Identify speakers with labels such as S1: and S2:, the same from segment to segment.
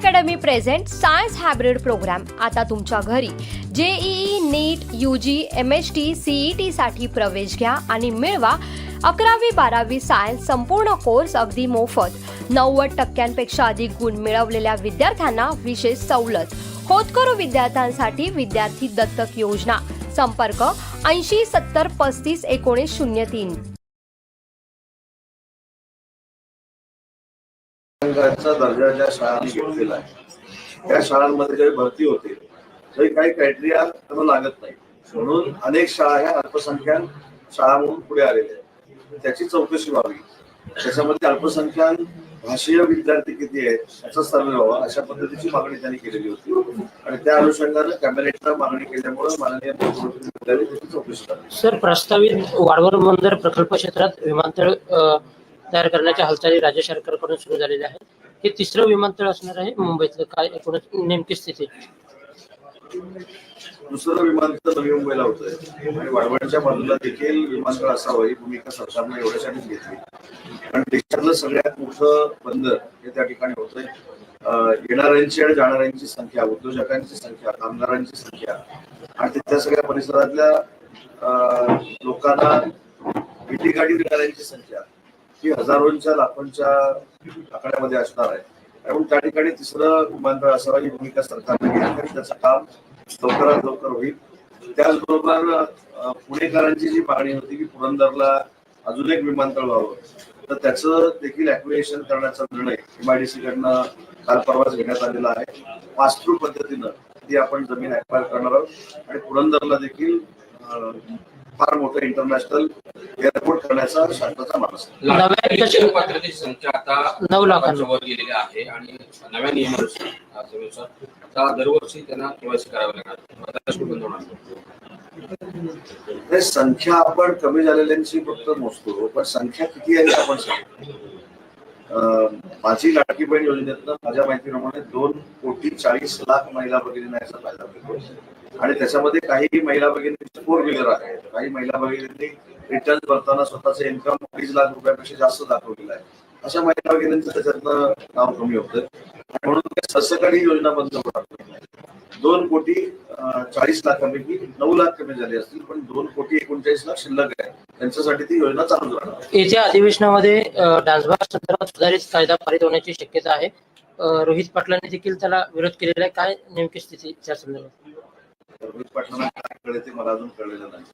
S1: Academy present science hybrid program आता तुमच्या घरी JEE NEET U G M H T C E T साठी प्रवेश घ्या आणि मिळवा अकरावी बारावी सायन्स संपूर्ण कोर्स अगदी मोफत. नव्वद टक्क्यांपेक्षा अधिक गुण मिळवलेल्या विद्यार्थ्यांना विशेष सवलत. होतकरू विद्यार्थ्यांसाठी विद्यार्थी दत्तक योजना. संपर्क ऐंशी सत्तर पस्तीस एकोणीस शून्य तीन.
S2: संघाचा दर्जा ज्या शाळांनी घेतलेला आहे त्या शाळांमध्ये ज्यावेळी भरती होते तरी काही क्रायटेरिया त्यांना लागत नाही. म्हणून अनेक शाळा ह्या अल्पसंख्याक शाळा म्हणून पुढे आलेल्या आहेत. त्याची चौकशी व्हावी. त्याच्यामध्ये अल्पसंख्याक भाषीय विद्यार्थी किती आहेत याचा सर्वे व्हावा अशा पद्धतीची मागणी त्यांनी केलेली होती. आणि त्या अनुषंगाने कॅबिनेटला मागणी केल्यामुळे माननीय मुख्यमंत्री चौकशी
S3: सर प्रस्तावित वाढवण बंदर प्रकल्प क्षेत्रात विमानतळ तयार करण्याच्या हालचाली राज्य सरकारकडून सुरू झालेल्या आहेत. हे तिसरं विमानतळ असणार आहे मुंबईतलं. काय एकूणच नेमकी स्थिती?
S2: दुसरं विमानतळ नवी मुंबईला होतंय. आणि वाढवणच्या बाजूला देखील विमानतळ असावं ही भूमिका सरकारनं एवढ्यासाठीच घेतली. कारण देशातलं सगळ्यात मोठं बंदर हे त्या ठिकाणी होतंय. आहे येणाऱ्यांची आणि जाणाऱ्यांची संख्या उद्योजकांची संख्या कामगारांची संख्या आणि तिथल्या सगळ्या परिसरातल्या लोकांना भेटी गाडी देणाऱ्यांची संख्या. ही हजारोंच्या लाखोंच्या आकड्यामध्ये असणार आहे. त्यामुळे त्या ठिकाणी तिसरं विमानतळ असावं ही भूमिका सरकारने घेतली आणि त्याचं काम लवकरात लवकर होईल. त्याचबरोबर पुणेकरांची जी मागणी होती की पुरंदरला अजून एक विमानतळ व्हावं तर त्याचं देखील ऍक्विएशन करण्याचा निर्णय एमआयडीसी कडनं काल परवाच घेण्यात आलेला आहे. पास्ट्रू पद्धतीनं ती आपण जमीन ऍक्वायर करणार आहोत. आणि पुरंदरला देखील फार मोठं इंटरनॅशनल एअरपोर्ट करण्याचा शासनाचा मानस
S4: पात्रतेची संख्या आता
S3: नऊ लाखांवर.
S4: वर गेलेली आहे आणि नव्या नियमानुसार दरवर्षी त्यांना केवायसी करावी लागणार
S2: हे संख्या आपण कमी झालेल्यांची फक्त मोजतो पण संख्या किती आहे हे आपण माझी लाडकी बहीण योजनेतनं माझ्या माहितीप्रमाणे दोन कोटी चाळीस लाख महिला भगिनींना याचा फायदा मिळतो. आणि त्याच्यामध्ये काही महिला भगिनी फोर व्हीलर आहेत. काही महिला भगिनींनी रिटर्न भरताना स्वतःचं इन्कम अडीच लाख रुपयापेक्षा जास्त दाखवलेलं आहे. अशा महिला भगिनींचं त्याच्यातनं नाव कमी होतं. म्हणून ते योजना बंद दोन कोटी चाळीस लाखांपैकी नऊ लाख कमी झाले असतील पण दोन कोटी एकोणचाळीस लाख शिल्लक आहे. त्यांच्यासाठी ती योजना चालू राहणार.
S3: येत्या अधिवेशनामध्ये डान्सबार संदर्भात सुधारित कायदा पारित होण्याची शक्यता आहे. रोहित पाटलांनी देखील त्याला विरोध केलेला आहे. काय नेमकी स्थिती त्या संदर्भात.
S2: रोहित पाटलांना काय कळले ते मला अजून कळलेलं नाही.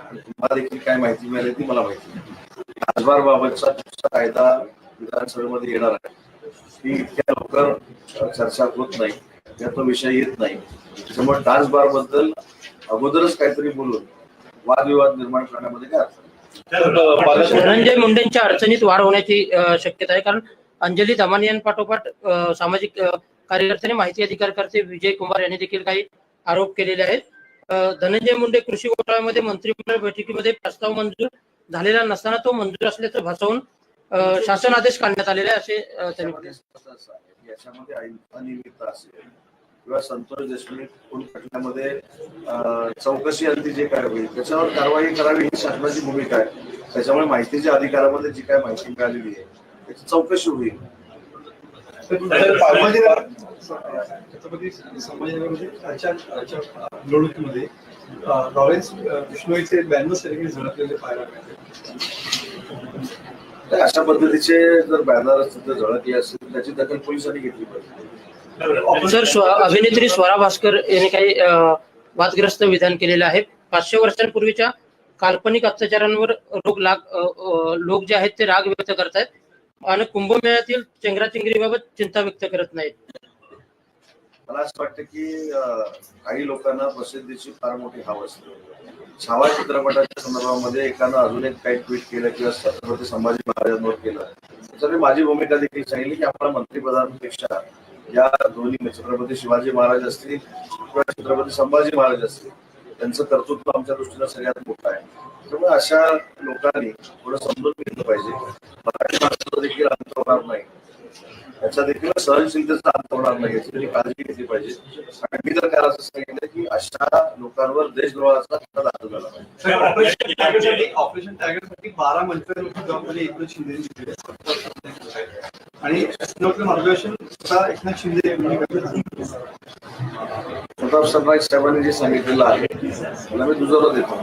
S2: आणि तुम्हाला देखील काय माहिती मिळाली ती मला माहिती नाही. राजभार बाबतचा दुसरा कायदा विधानसभेमध्ये येणार आहे. ती इतक्या लवकर चर्चा होत नाही या तो विषय येत नाही. त्यामुळे डान्स बारबद्दल अगोदरच काहीतरी बोलून वादविवाद निर्माण करण्यामध्ये काय अर्थ
S3: धनंजय मुंडेंच्या अडचणीत वाढ होण्याची शक्यता आहे. कारण अंजली दमानियांपाठोपाठ अ, सामाजिक कार्यकर्त्यांनी कार्यकर्ते आणि माहिती अधिकारकर्ते विजय कुमार यांनी देखील काही आरोप केलेले आहेत. धनंजय मुंडे कृषी घोटाळ्यामध्ये मंत्रिमंडळ बैठकीमध्ये प्रस्ताव मंजूर झालेला नसताना तो मंजूर असल्याचं भासवून शासन आदेश काढण्यात आलेले असे त्यांनी
S2: याच्यामध्ये अनियमित असेल किंवा संतोष देशमुख खून चौकशी अंती जे काय होईल त्याच्यावर कारवाई करावी ही शासनाची भूमिका आहे. त्याच्यामुळे माहितीच्या अधिकारामध्ये जी काय माहिती मिळालेली आहे त्याची चौकशी होईल.
S5: छत्रपती संभाजीनगरमध्ये आजच्या आजच्या निवडणुकीमध्ये लॉरेन्स ब्याण्णव झळकलेले पाहायला मिळाले.
S2: अशा पद्धतीचे जर बॅनर असतील तर झळकले असतील त्याची दखल पोलिसांनी घेतली पाहिजे.
S3: सर स्व- अभिनेत्री स्वरा भास्कर यांनी काही वादग्रस्त विधान केलेलं आहे. पाचशे वर्षांपूर्वीच्या काल्पनिक अत्याचारांवर लोक लाग लोक जे आहेत ते राग व्यक्त करतायत. आणि कुंभमेळ्यातील चेंगराचेंगरीबाबत चिंता व्यक्त करत नाहीत.
S2: मला असं वाटतं की काही लोकांना प्रसिद्धीची फार मोठी हाव असते. छावा चित्रपटाच्या संदर्भामध्ये एकानं अजून एक काही ट्विट केलं किंवा छत्रपती संभाजी महाराजांवर केलं. तर माझी भूमिका देखील सांगितली की आपल्या मंत्रिप्रधानांपेक्षा या दोन्ही म्हणजे छत्रपती शिवाजी महाराज असतील किंवा छत्रपती संभाजी महाराज असतील त्यांचं कर्तृत्व आमच्या दृष्टीनं सगळ्यात मोठं आहे. त्यामुळे अशा लोकांनी थोडं समजून घेतलं पाहिजे. देखील अंत होणार नाही. याचा देखील सहनशीलतेचा अंत होणार नाही. याची तरी काळजी घेतली पाहिजे. आणि मी तर काय असं सांगितलं की अशा लोकांवर देशद्रोहाचा दाखल झाला पाहिजे.
S5: ऑपरेशन टायगरसाठी बारा मंत्र्यांची जबाबदारी एकनाथ शिंदे. आणि मार्गदर्शन स्वतः एकनाथ शिंदे.
S2: प्रताप सरनाईक साहेबांनी जे सांगितलेलं आहे त्याला मी दुजोरा देतो.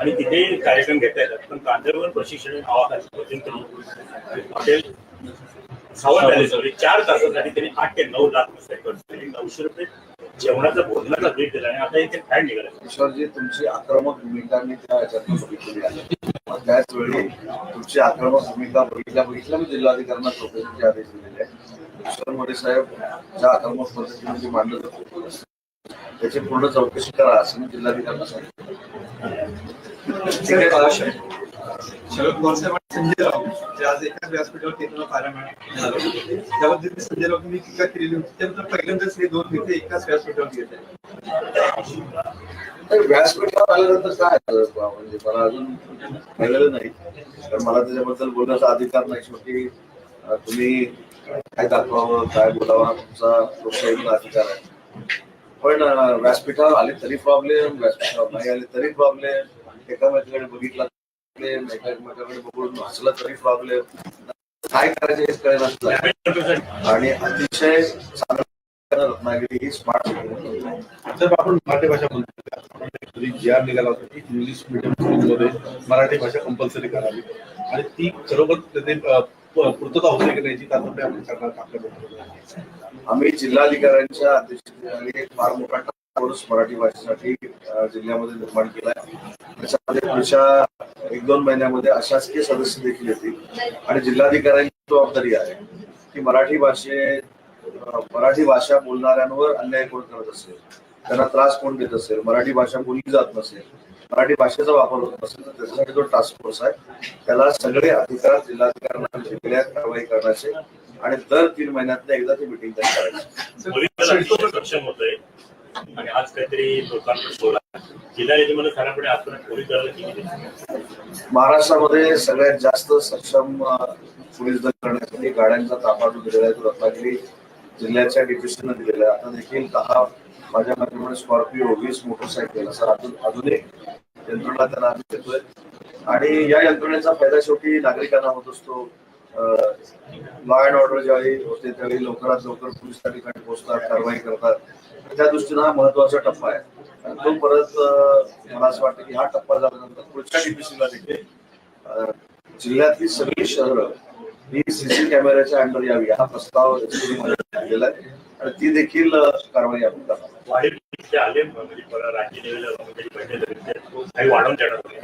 S6: आणि
S7: तिथे कार्यक्रम घेता येतात. पण कांद्यावर प्रशिक्षण आवाज हॉटेल सावंत आले सगळे चार तासासाठी त्यांनी आठ ते नऊ लाख रुपये खर्च केले नऊशे रुपये जेवणाचा भोजनाचा भेट दिला आणि आता इथे फॅड निघाला.
S2: ईश्वरजी तुमची आक्रमक भूमिका मी त्या ह्याच्यात बघितलेली आहे. मग त्याच वेळी तुमची आक्रमक भूमिका बघितल्या बघितल्या मी जिल्हाधिकाऱ्यांना चौकशीचे आदेश दिलेले आहे ईश्वर मोरे साहेब ज्या आक्रमक पद्धतीने ते मांडत होते त्याची पूर्ण चौकशी करा असं मी जिल्हाधिकाऱ्यांना सांगितलं.
S5: शरद पवार साहेब आणि संजय राऊत जे आज एकाच व्यासपीठावर येताना पाहायला मिळाले त्याबद्दल संजय राऊतांनी टीका केलेली होती. त्यानंतर पहिल्यांदाच हे दोन नेते एकाच व्यासपीठावर आहेत.
S2: व्यासपीठावर आल्यानंतर काय म्हणजे मला अजून कळलेलं नाही. तर मला त्याच्याबद्दल बोलण्याचा अधिकार नाही. शेवटी तुम्ही काय दाखवावं काय बोलावं तुमचा लोकशाहीचा अधिकार आहे. पण व्यासपीठावर आले तरी प्रॉब्लेम व्यासपीठावर नाही आले तरी प्रॉब्लेम एकामेकाकडे बघितला प्रॉब्लेम एकामेकाकडे बघून हसलं तरी प्रॉब्लेम काय करायचं हेच कळेल आणि अतिशय चांगलं रत्नागिरी ही स्मार्ट
S6: साहेब आपण मराठी भाषा बोलतो जी आर निघाला होता की इंग्लिश मिडियम स्कूलमध्ये मराठी भाषा कंपल्सरी करावी. आणि ती खरोखर त्याचे पूर्तता होते की नाही तातडीने आपण करणार बरोबर
S2: आम्ही जिल्हाधिकाऱ्यांच्या अध्यक्षतेखाली एक फार मोठा कोर्स मराठी भाषेसाठी जिल्ह्यामध्ये निर्माण केला आहे त्याच्यामध्ये पुढच्या एक दोन महिन्यामध्ये अशासकीय सदस्य देखील येतील. आणि जिल्हाधिकाऱ्यांची जबाबदारी आहे की मराठी भाषे मराठी भाषा बोलणाऱ्यांवर अन्याय कोण करत असेल? त्यांना त्रास कोण देत असेल? मराठी भाषा बोलली जात नसेल मराठी भाषेचा वापर होत नसेल तर त्याच्यासाठी जो टास्क फोर्स आहे त्याला सगळे अधिकार जिल्हाधिकाऱ्यांना दिलेले आहेत कारवाई करण्याचे. आणि दर तीन महिन्यातल्या एकदा ती मिटिंग करायची.
S7: आणि आज काहीतरी लोकांना सोडा जिल्हा रेजिमेंट खाण्यापुढे आजपर्यंत पोलीस दलाला किती
S2: महाराष्ट्रामध्ये सगळ्यात जास्त सक्षम पोलीस दल करण्यासाठी गाड्यांचा ताबा जो दिलेला आहे. तो रत्नागिरी जिल्ह्याच्या डिप्युशनने दिलेला आहे. आता देखील दहा माझ्या मते स्कॉर्पिओ वीस मोटरसायकल असं अजून आधुनिक यंत्रणा त्यांना आम्ही देतोय. आणि या यंत्रणेचा फायदा शेवटी नागरिकांना होत असतो. लॉ अँड ऑर्डर ज्यावेळी होते त्यावेळी लवकरात लवकर पोलीस त्या ठिकाणी पोहोचतात कारवाई करतात. त्या दृष्टीनं हा महत्त्वाचा टप्पा आहे. आणि तो परत मला असं वाटतं की हा टप्पा झाल्यानंतर पुढच्या डीपीसीला देखील जिल्ह्यातली सगळी शहरं ही सीसी कॅमेऱ्याच्या अंडर यावी. हा प्रस्ताव आहे. आणि ती देखील कारवाई आपण करणार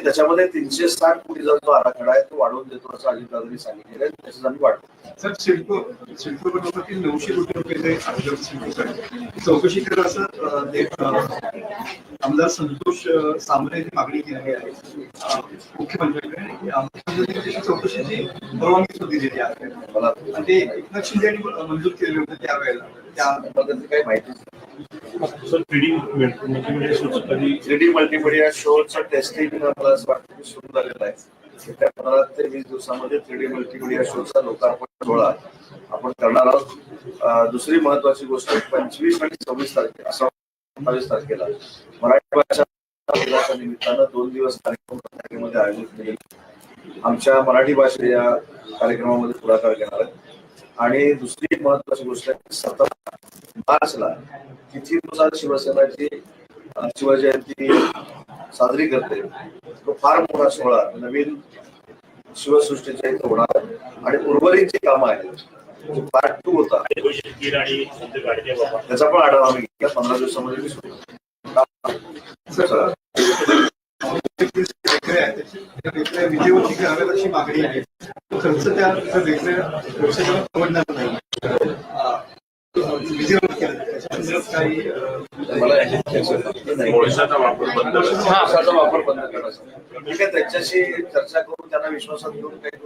S2: त्याच्यामध्ये तीनशे साठ कोटीचा जो आराखडा आहे तो वाढवून देतो असं अजितदादांनी सांगितलेलं आहे. त्याच्यात आम्ही वाढतो
S5: सर सिडको सिडको कुटुंबातील नऊशे कोटी रुपये चौकशी करा असं आमदार संतोष अं, सांबरे यांनी मागणी केलेली आहे. मुख्यमंत्र्यांकडे. चौकशीची परवानगी सुद्धा दिलेली आहे.
S2: मला
S5: आणि ते एकनाथ शिंदे यांनी मंजूर केले होते त्यावेळेला. त्या
S2: त्याबद्दल काही माहिती
S7: सर थ्री म्हणजे कधी
S2: थ्री डी मल्टीमीडिया शोचं टेस्टिंग मला असं वाटतं की सुरू झालेलं आहे. येत्या पंधरा ते वीस दिवसामध्ये थ्री डी मल्टीमीडिया शोचा लोकार्पण सोहळा आपण करणार आहोत. दुसरी महत्वाची गोष्ट पंचवीस आणि सव्वीस तारखे असं सत्तावीस तारखेला. मराठी भाषा दिनाच्या निमित्तानं दोन दिवस कार्यक्रम रत्नागिरीमध्ये आयोजित केले आमच्या मराठी भाषे या कार्यक्रमामध्ये पुढाकार घेणार आहे आणि दुसरी एक महत्वाची गोष्ट आहे सतरा मार्चला तिथीनुसार शिवसेनाची शिवजयंती साजरी करते. तो फार मोठा सोहळा नवीन शिवसृष्टीच्या इथे होणार. आणि उर्वरित जी कामं आहेत पार्ट टू होता. त्याचा पण आढावा आम्ही घेतला. पंधरा दिवसामध्ये मी
S5: कराव्यात अशी मागणी आहे. तो खर्च त्या वेगळ्या परवडणार नाही.
S7: कोळशाचा वापर बंद करायचा.
S2: हा, त्यांच्याशी चर्चा करून त्यांना विश्वासात घेऊन काही